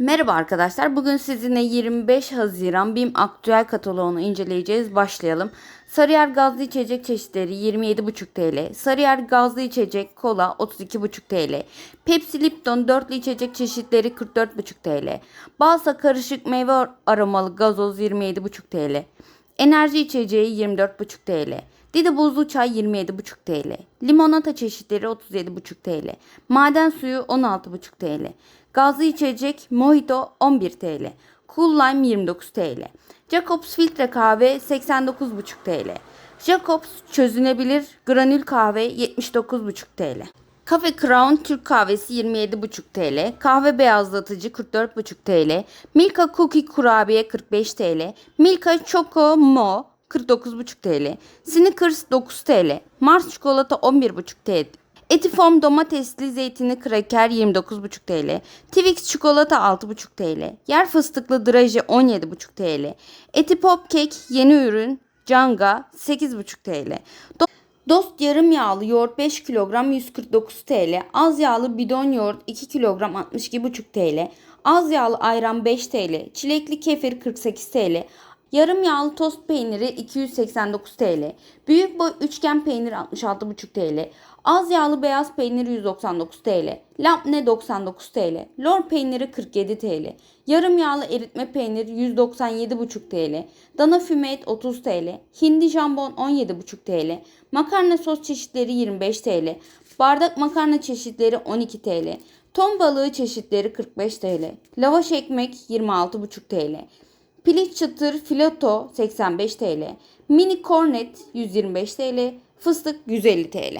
Merhaba arkadaşlar. Bugün sizinle 25 Haziran BİM aktüel kataloğunu inceleyeceğiz. Başlayalım. Sarıyer gazlı içecek çeşitleri 27,5 TL. Sarıyer gazlı içecek kola 32,5 TL. Pepsi Lipton dörtlü içecek çeşitleri 44,5 TL. Balsa karışık meyve aromalı gazoz 27,5 TL. Enerji içeceği 24,5 TL. Dide buzlu çay 27,5 TL. Limonata çeşitleri 37,5 TL. Maden suyu 16,5 TL. Gazlı içecek Mojito 11 TL. Cool Lime 29 TL. Jacobs filtre kahve 89,5 TL. Jacobs çözünebilir granül kahve 79,5 TL. Cafe Crown Türk kahvesi 27,5 TL. Kahve beyazlatıcı 44,5 TL. Milka Cookie kurabiye 45 TL. Milka Choco Mo 49,5 TL. Snickers 9 TL. Mars çikolata 11,5 TL. Etiform domatesli zeytinli kraker 29,5 TL. Twix çikolata 6,5 TL. Yer fıstıklı draje 17,5 TL. Eti pop kek yeni ürün Canga 8,5 TL. Do- Dost yarım yağlı yoğurt 5 kilogram 149 TL. Az yağlı bidon yoğurt 2 kilogram 62,5 TL. Az yağlı ayran 5 TL. Çilekli kefir 48 TL. Yarım yağlı tost peyniri 289 TL. Büyük boy üçgen peynir 66,5 TL. Az yağlı beyaz peynir 199 TL. Labne 99 TL. Lor peyniri 47 TL. Yarım yağlı eritme peynir 197,5 TL. Dana füme et 30 TL. Hindi jambon 17,5 TL. Makarna sos çeşitleri 25 TL. Bardak makarna çeşitleri 12 TL. Ton balığı çeşitleri 45 TL. Lavaş ekmek 26,5 TL. Piliç çıtır fileto 85 TL. Mini kornet 125 TL. Fıstık 150 TL.